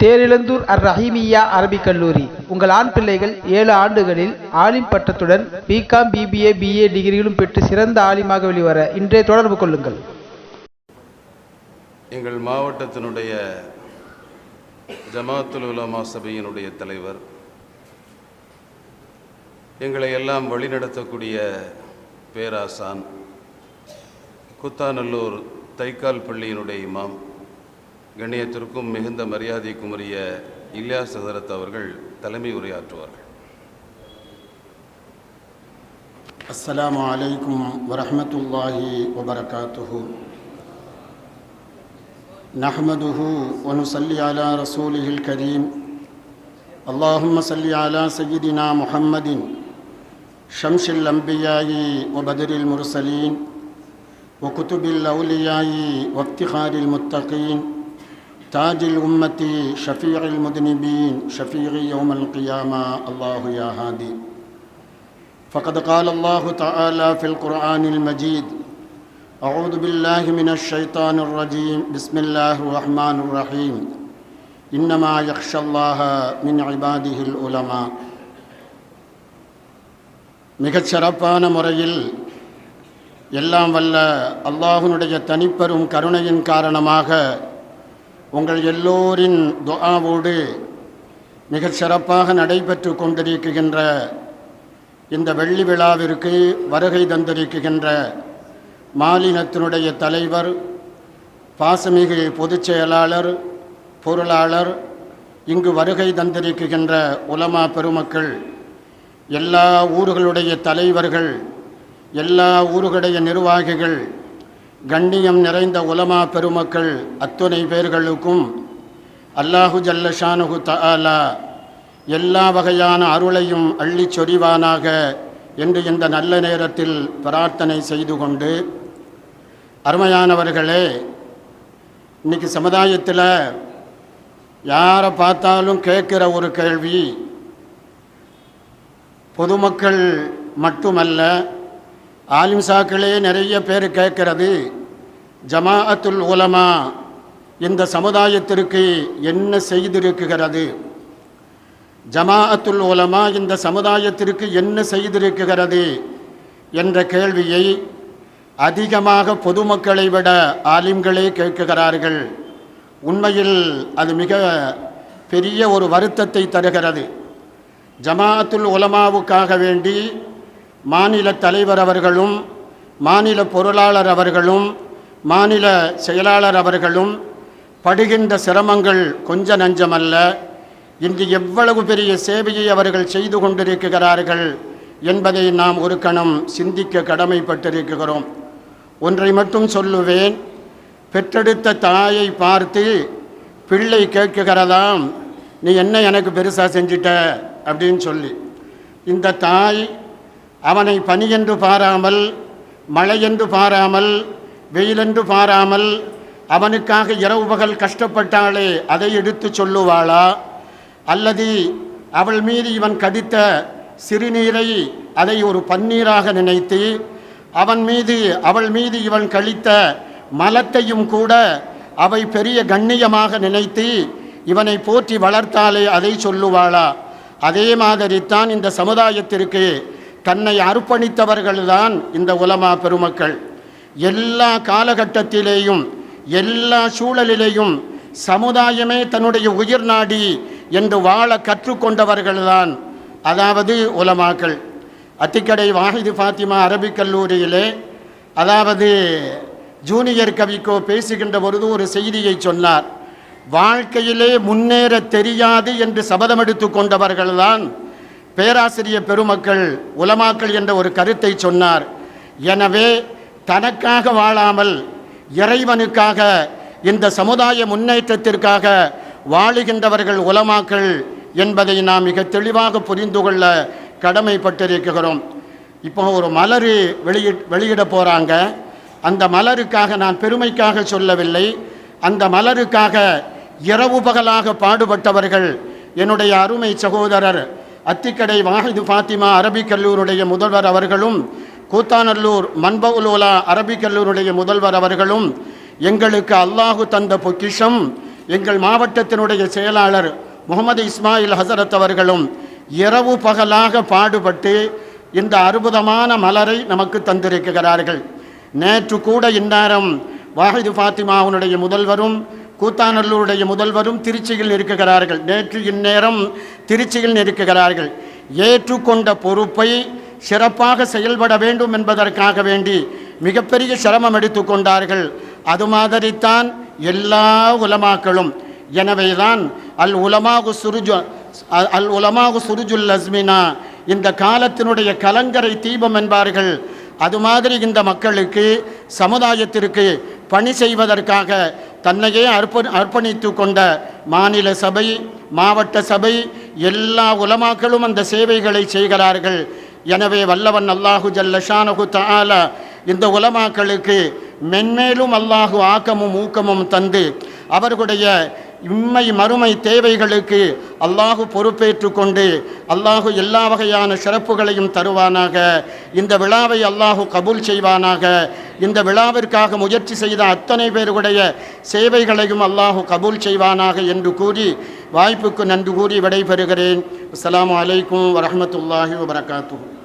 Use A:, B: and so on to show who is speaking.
A: தேரிழந்தூர் அர் ரஹீமியா அரபிக் கல்லூரி. உங்கள் ஆண் பிள்ளைகள் ஏழு ஆண்டுகளில் ஆலிம் பட்டத்துடன் பிகாம் பிபிஏ பிஏ டிகிரிகளும் பெற்று சிறந்த ஆலிமாக வெளிவர இன்றே தொடர்பு கொள்ளுங்கள்.
B: எங்கள் மாவட்டத்தினுடைய ஜமாத்துல் உலமா சபையினுடைய தலைவர் எங்களை எல்லாம் வழிநடத்தக்கூடிய பேராசான் குத்தாநல்லூர் தைக்கால் பள்ளியினுடைய இமாம் கண்ணியத்திற்கும் மிகுந்த மரியாதைக்கும் உரிய இல்யாஸ் ஹசரத் அவர்கள் தலைமை உரையாற்றுவார்கள்
C: السلام عليكم ورحمة الله وبركاته نحمده ونصلي على رسوله الكريم اللهم صل على سيدنا محمد شمس الأنبياء وبدر المرسلين وكتب الأولياء وافتخار المتقين تاج الأمة شفيع المذنبين شفيع يوم القيامة الله يا هادي فقد قال الله تعالى في القرآن المجيد أعوذ بالله من الشيطان الرجيم بسم الله الرحمن الرحيم إنما يخشى الله من عباده العلماء மிகச் சிறப்பான முறையில் எல்லாம் வல்ல அல்லாஹுனுடைய தனிப்பெரும் கருணையின் காரணமாக உங்கள் எல்லோரின் துஆவோடு மிகச் சிறப்பாக நடைபெற்று கொண்டிருக்கின்ற இந்த வெள்ளி விழாவிற்கு வருகை தந்திருக்கின்ற மாநிலத்தினுடைய தலைவர் பாசமிகு பொதுச் செயலாளர் பொருளாளர் இங்கு வருகை தந்திருக்கின்ற உலமா பெருமக்கள் எல்லா ஊர்களுடைய தலைவர்கள் எல்லா ஊர்களுடைய நிர்வாகிகள் கண்ணியம் நிறைந்த உலமா பெருமக்கள் அத்துணை பேர்களுக்கும் அல்லாஹு ஜல்லஷானுகு தஆலா எல்லா வகையான அருளையும் அள்ளிச் சொறிவானாக என்று இந்த நல்ல நேரத்தில் பிரார்த்தனை செய்து கொண்டு அருமையானவர்களே இன்னைக்கு சமுதாயத்தில் யாரை பார்த்தாலும் கேட்குற ஒரு கேள்வி பொதுமக்கள் மட்டுமல்ல ஆலிம்சாக்களே நிறைய பேர் கேட்கிறது ஜமாஅத்துல் உலமா இந்த சமுதாயத்திற்கு என்ன செய்திருக்குகிறது ஜமாஅத்துல் உலமா இந்த சமுதாயத்திற்கு என்ன செய்திருக்குகிறது என்ற கேள்வியை அதிகமாக பொதுமக்களை விட ஆலிம்களே கேட்குகிறார்கள் உண்மையில் அது மிக பெரிய ஒரு வருத்தத்தை தருகிறது. ஜமாஅத்துல் உலமாவுக்காக வேண்டி மாநில தலைவர் அவர்களும் மாநில பொருளாளர் அவர்களும் மாநில செயலாளர் அவர்களும் படுகின்ற சிரமங்கள் கொஞ்ச நஞ்சமல்ல. இன்று எவ்வளவு பெரிய சேவையை அவர்கள் செய்து கொண்டிருக்கிறார்கள் என்பதை நாம் ஒரு கணம் சிந்திக்க கடமைப்பட்டிருக்கிறோம். ஒன்றை மட்டும் சொல்லுவேன். பெற்றெடுத்த தாயை பார்த்து பிள்ளை கேட்குகிறதாம். நீ என்ன எனக்கு பெருசாக செஞ்சிட்ட? அப்படின்னு சொல்லி. இந்த தாய் அவனை பனியென்று பாராமல் மழையென்று பாராமல் வெயிலென்று பாராமல் அவனுக்காக இரவு பகல் கஷ்டப்பட்டாளே அதை எடுத்து சொல்லுவாளா? அல்லது அவள் மீது இவன் கடித்த சிறுநீரை அதை ஒரு பன்னீராக நினைத்து அவன் மீது அவள் மீது இவன் கழித்த மலத்தையும் கூட அவை பெரிய கண்ணியமாக நினைத்து இவனை போற்றி வளர்த்தாலே அதை சொல்லுவாளா? அதே மாதிரித்தான் இந்த சமுதாயத்திற்கு தன்னை அர்ப்பணித்தவர்கள்தான் இந்த உலமா பெருமக்கள். எல்லா காலகட்டத்திலேயும் எல்லா சூழலிலேயும் சமுதாயமே தன்னுடைய உயிர் நாடி என்று வாழ கற்றுக்கொண்டவர்கள்தான். அதாவது உலமாக்கள். அத்திக்கடை வாஹிது ஃபாத்திமா அரபிக் கல்லூரியிலே அதாவது ஜூனியர் கவிக்கோ பேசுகின்ற பொழுது ஒரு செய்தியை சொன்னார். வாழ்க்கையிலே முன்னேற தெரியாது என்று சபதம் எடுத்து கொண்டவர்கள்தான் பேராசிரியர் பெருமக்கள் உலமாக்கள் என்ற ஒரு கருத்தை சொன்னார். எனவே தனக்காக வாழாமல் இறைவனுக்காக இந்த சமுதாய முன்னேற்றத்திற்காக வாழுகின்றவர்கள் உலமாக்கள் என்பதை நாம் மிக தெளிவாக புரிந்து கொள்ள கடமைப்பட்டிருக்கிறோம். இப்போ ஒரு மலர் வெளியிட வெளியிட போகிறாங்க அந்த மலருக்காக நான் பெருமைக்காக சொல்லவில்லை. அந்த மலருக்காக இரவு பகலாக பாடுபட்டவர்கள் என்னுடைய அருமை சகோதரர் அத்திக்கடை வாஹிது ஃபாத்திமா அரபிக் கல்லூருடைய முதல்வர் அவர்களும் கூத்தாநல்லூர் மன்பவுலோலா அரபிக் கல்லூருடைய முதல்வர் அவர்களும் எங்களுக்கு அல்லாஹு தந்த பொக்கிஷம் எங்கள் மாவட்டத்தினுடைய செயலாளர் முகமது இஸ்மாயில் ஹசரத் அவர்களும் இரவு பகலாக பாடுபட்டு இந்த அற்புதமான மலரை நமக்கு தந்திருக்கிறார்கள். நேற்று கூட இந்நேரம் வாஹிது ஃபாத்திமாவுனுடைய முதல்வரும் கூத்தாநல்லூருடைய முதல்வரும் திருச்சியில் இருக்குகிறார்கள் நேற்று இந்நேரம் திருச்சியில் இருக்குகிறார்கள் ஏற்றுக்கொண்ட பொறுப்பை சிறப்பாக செயல்பட வேண்டும் என்பதற்காக வேண்டி மிகப்பெரிய சிரமம் எடுத்துக்கொண்டார்கள் அது மாதிரித்தான் எல்லா உலமாக்களும். எனவேதான் அல் உலமாகு சுருஜு அல்- அல் உலமாகு சுருஜுல் அஸ்மினா இந்த காலத்தினுடைய கலங்கரை தீபம் என்பார்கள். அது மாதிரி இந்த மக்களுக்கு சமுதாயத்திற்கு பணி செய்வதற்காக தன்னையே அர்ப்ப அர்ப்பணித்து கொண்ட மாநில சபை மாவட்ட சபை எல்லா உலமாக்களும் அந்த சேவைகளை செய்கிறார்கள். எனவே வல்லவன் அல்லாஹு ஜல்லஷானஹு தால இந்த உலமாக்களுக்கு மென்மேலும் அல்லாஹு ஆக்கமும் ஊக்கமும் தந்து அவர்களுடைய இம்மை மறுமை தேவைகளுக்கு அல்லாஹு பொறுப்பேற்று கொண்டு அல்லாஹு எல்லா வகையான சிறப்புகளையும் தருவானாக. இந்த விழாவை அல்லாஹு கபூல் செய்வானாக. இந்த விழாவிற்காக முயற்சி செய்த அத்தனை பேருடைய சேவைகளையும் அல்லாஹு கபூல் செய்வானாக என்று கூறி வாய்ப்புக்கு நன்றி கூறி விடைபெறுகிறேன். அஸ்லாம் அலைக்கும் வரமத்துல்லாஹி வபரகாத்துஹு.